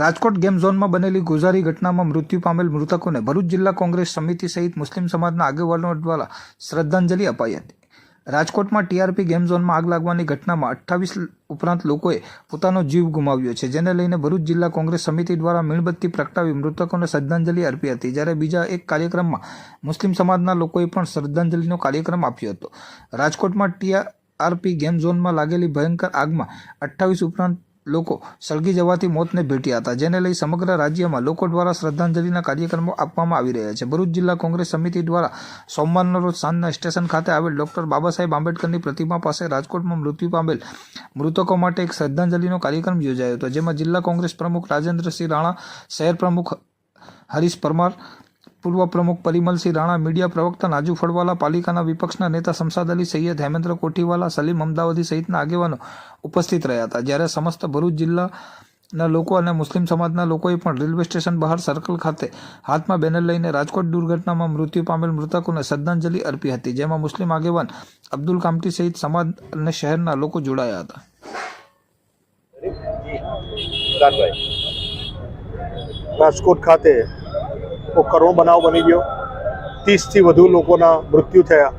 Rajkot game ઝોનમાં બનેલી ગોઝારી ઘટનામાં મૃત્યુ પામેલ મૃતકોને ભરૂચ જિલ્લા કોંગ્રેસ સમિતિ સહિત મુસ્લિમ સમાજના આગેવાનો દ્વારા શ્રદ્ધાંજલિ અપાઈ હતી. રાજકોટમાં ટીઆરપી ગેમ ઝોનમાં આગ લાગવાની ઘટનામાં અઠ્ઠાવીસ ઉપરાંત લોકોએ પોતાનો જીવ ગુમાવ્યો છે, જેને લઈને ભરૂચ જિલ્લા કોંગ્રેસ સમિતિ દ્વારા મીણબત્તી પ્રગટાવી મૃતકોને શ્રદ્ધાંજલિ અર્પી હતી. જ્યારે બીજા એક કાર્યક્રમમાં મુસ્લિમ સમાજના લોકોએ પણ શ્રદ્ધાંજલિનો કાર્યક્રમ આપ્યો હતો. રાજકોટમાં ટીઆરપી ગેમ ઝોનમાં લાગેલી ભયંકર આગમાં અઠ્ઠાવીસ ઉપરાંત લોકો સળગી જવાથી મોતને ભેટ્યા હતા જેને લઈ સમગ્ર રાજ્યમાં લોકો દ્વારા શ્રદ્ધાંજલિના કાર્યક્રમો આપવામાં આવી રહ્યા છે. ભરૂચ જિલ્લા કોંગ્રેસ સમિતિ દ્વારા સોમવારના રોજ સાંજના સ્ટેશન ખાતે આવેલ ડોક્ટર બાબા સાહેબ આંબેડકરની પ્રતિમા પાસે રાજકોટમાં મૃત્યુ પામેલ મૃતકો માટે એક શ્રદ્ધાંજલિનો કાર્યક્રમ યોજાયો હતો, જેમાં જિલ્લા કોંગ્રેસ પ્રમુખ રાજેન્દ્રસિંહ રાણા, શહેર પ્રમુખ હરીશ પરમાર પૂર્વ પ્રમુખ પરિમલસિંહ રાણા મીડિયા પ્રવક્તા નાજુ ફળવાલા, પાલિકાના વિપક્ષના નેતા શમસાદ અલી, સૈયદ હેમેન્દ્ર કોઠીવાલા, સલીમ અમદાવાદી સહિતના આગેવાનો ઉપસ્થિત રહ્યા હતા. જ્યારે સમસ્ત ભરૂચ જિલ્લાના લોકો અને મુસ્લિમ સમાજના લોકોએ પણ રેલવે સ્ટેશન બહાર સર્કલ ખાતે હાથમાં બેનર લઈને રાજકોટ દુર્ઘટનામાં મૃત્યુ પામેલ મૃતકોને શ્રદ્ધાંજલિ અર્પી હતી, જેમાં મુસ્લિમ આગેવાન અબ્દુલ કામટી સહિત સમાજ અને શહેરના લોકો જોડાયા હતા. રાજકોટ ખાતે એક કરુણ બનાવ બની ગયો. ત્રીસથી વધુ લોકોના મૃત્યુ થયા.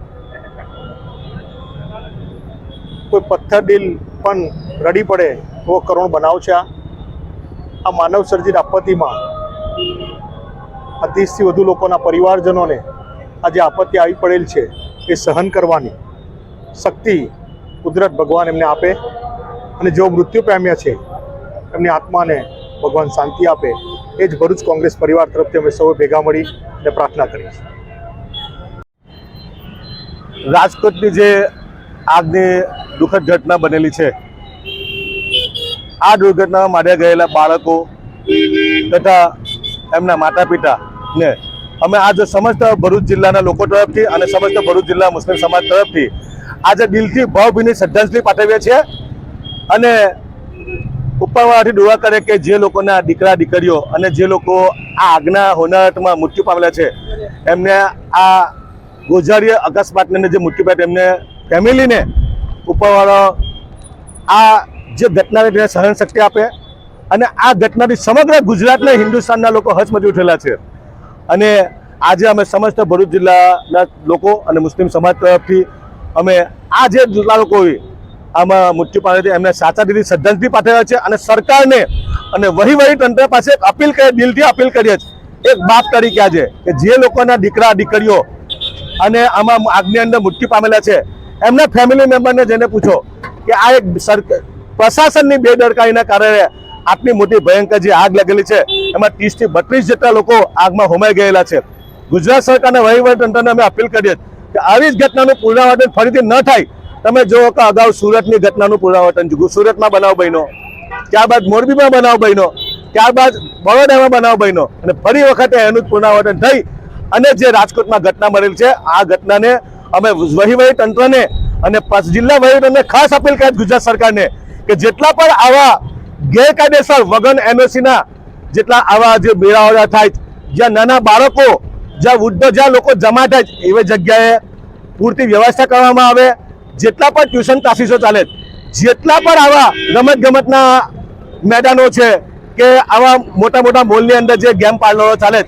કોઈ પથ્થર દિલ પણ રડી પડે એવો કરુણ બનાવ છે આ. આ માનવ સર્જિત આપત્તિમાં આ ત્રીસથી વધુ લોકોના પરિવારજનોને આ જે આપત્તિ આવી પડેલ છે એ સહન કરવાની શક્તિ કુદરત ભગવાન એમને આપે. અને જેઓ મૃત્યુ પામ્યા છે, એમની આત્માને ભગવાન શાંતિ આપે. એ જ ભરૂચ કોંગ્રેસ પરિવાર તરફથી અમે સૌ ભેગા મળી અને પ્રાર્થના કરી રાજકોટની જે આજની દુઃખદ ઘટના બનેલી છે, આ દુર્ઘટનામાં માર્યા ગયેલા બાળકો તથા એમના માતા પિતાને અમે આજે સમસ્ત ભરૂચ જિલ્લાના લોકો તરફથી અને સમસ્ત ભરૂચ જિલ્લા મુસ્લિમ સમાજ તરફથી આજે દિલથી ભાવભીની શ્રદ્ધાંજલિ પાઠવીએ છીએ અને ઉપરવાળાથી દુઆ કરે કે જે લોકોના દીકરા, દીકરીઓ અને જે લોકો આ આગના હોનારતમાં મૃત્યુ પામેલા છે, એમને આ ગોઝારી અકસ્માતને જે મૃત્યુ પામ્યા એમને ફેમિલીને ઉપરવાળો આ જે ઘટનાને તેને સહન શક્તિ આપે અને આ ઘટનાથી સમગ્ર ગુજરાતના હિન્દુસ્તાનના લોકો હચમચી ઉઠેલા છે. અને આજે અમે સમસ્ત ભરૂચ જિલ્લાના લોકો અને મુસ્લિમ સમાજ તરફથી અમે આ જે જેટલા લોકો આમાં મૃત્યુ પામે છે એમને સાચા દીધી શ્રદ્ધાંજલિ પાઠવ્યા છે અને સરકારને અને વહીવટી તંત્ર પાસે અપીલ કરી, દિલથી અપીલ કરીએ છીએ. એક બાપ તરીકે આજે કે જે લોકોના દીકરા, દીકરીઓ અને આમાં આગની અંદર મૃત્યુ પામેલા છે, એમના ફેમિલી મેમ્બરને જઈને પૂછો કે આ એક પ્રશાસનની બેદરકારીના કારણે આટલી મોટી ભયંકર જે આગ લાગેલી છે, એમાં ત્રીસથી બત્રીસ જેટલા લોકો આગમાં હોમાઈ ગયેલા છે. ગુજરાત સરકારના વહીવટી તંત્રને અમે અપીલ કરીએ કે આવી જ ઘટનાનું પુનરાવર્તન ફરીથી ન થાય તમે જુઓ કે અગાઉ સુરતની ઘટનાનું પુનરાવર્તન જોયું સુરતમાં બનાવ બન્યો, ત્યારબાદ મોરબીમાં બનાવ બન્યો, ત્યારબાદ બરોડામાં બનાવ બન્યો. અને ફરી વખતે એનું જ પુનરાવર્તન થઈ અને જે રાજકોટમાં ઘટના મળેલ છે, આ ઘટનાને અમે વહીવટી તંત્રને અને જિલ્લા વહીવટને ખાસ અપીલ કરી ગુજરાત સરકારને કે જેટલા પણ આવા ગેરકાયદેસર વગન એનઓસીના જેટલા આવા જે મેળાવડા થાય, જ્યાં નાના બાળકો, જ્યાં વૃદ્ધો, જ્યાં લોકો જમા થાય, એવી જગ્યાએ પૂરતી વ્યવસ્થા કરવામાં આવે જેટલા પણ ટ્યુશન ક્લાસીસો ચાલે, જેટલા પણ આવા રમત ગમતના મેદાનો છે કે આવા મોટા મોટા મોલની અંદર જે ગેમ પાર્લરો ચાલે,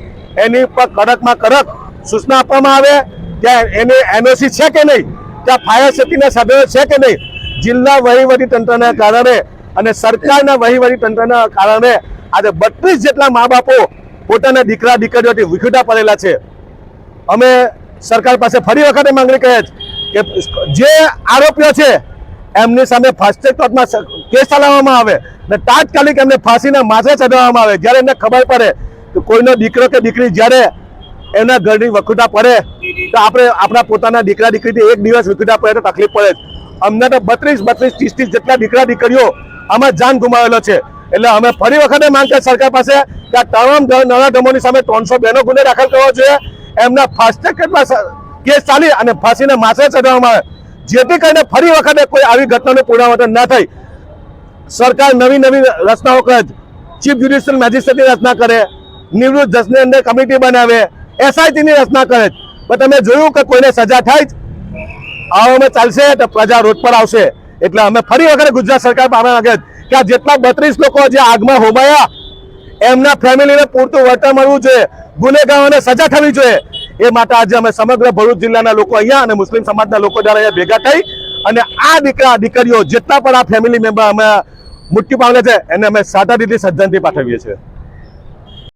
એની પર કડકમાં કડક સૂચના આપવામાં આવે, ત્યાં એની એનઓસી છે કે નહીં, ત્યાં ફાયર સેફ્ટીના સભ્યો છે કે નહીં, જિલ્લા વહીવટી તંત્રના કારણે અને સરકારના વહીવટી તંત્રના કારણે આજે બત્રીસ જેટલા મા બાપો પોતાના દીકરા, દીકરીઓથી વિખુટા પડેલા છે. અમે સરકાર પાસે ફરી વખતે માંગણી કરીએ છીએ કે જે આરોપીઓ છે, એમની સામે ફાસ્ટ ટ્રેક કોર્ટમાં કેસ ચલાવવામાં આવે અને તાત્કાલિક એમને ફાંસીના માથે ચડાવવામાં આવે. જ્યારે એમને ખબર પડે કે કોઈનો દીકરો કે દીકરી જ્યારે એના ઘરની વખુટા પડે, તો આપણે આપણા પોતાના દીકરા દીકરીથી એક દિવસ વખુટા પડે તો તકલીફ પડે અમને તો બત્રીસ બત્રીસ ત્રીસ ત્રીસ જેટલા દીકરા દીકરીઓ આમાં જાન ગુમાવેલો છે. એટલે અમે ફરી વખતે માંગ સરકાર પાસે કે આ તમામ નવા ધમોની સામે ત્રણસો બેનો ગુનો દાખલ કરવો જોઈએ. એમના ફાસ્ટેગમાં કેસ ચાલી અને ફાંસીને માસે ચડાવવામાં આવે. જેથી કરીને ફરી વખતે કોઈ આવી ઘટનાનું પુનરાવર્તન ના થાય. સરકાર નવી નવી રચનાઓ કરે. ચીફ જ્યુડિશિયલ મેજિસ્ટ્રેટની રચના કરે. નિવૃત્ત જજની અંદર કમિટી બનાવે. એસઆઈટીની રચના કરે. પણ તમે જોયું કે કોઈને સજા થાય જ? આવામાં ચાલશે તો પ્રજા રોડ પર આવશે. એટલે અમે ફરી વખત ગુજરાત સરકાર પાસે માંગે કે આ જેટલા બત્રીસ લોકો જે આગમાં હોમાયા એમના ફેમિલીને પૂરતું વળતર મળવું જોઈએ. ગુનેગારોને સજા થવી જોઈએ. એ માટે આજે અમે સમગ્ર ભરૂચ જિલ્લાના લોકો અહીંયા અને મુસ્લિમ સમાજના લોકો દ્વારા અહીંયા ભેગા થઈ અને આ દીકરા, દીકરીઓ, જેટલા પણ આ ફેમિલી મેમ્બર અમે મુક્તિ પામેલા છે, એને અમે સાદા રીતે સજ્જનથી પાઠવીએ છીએ.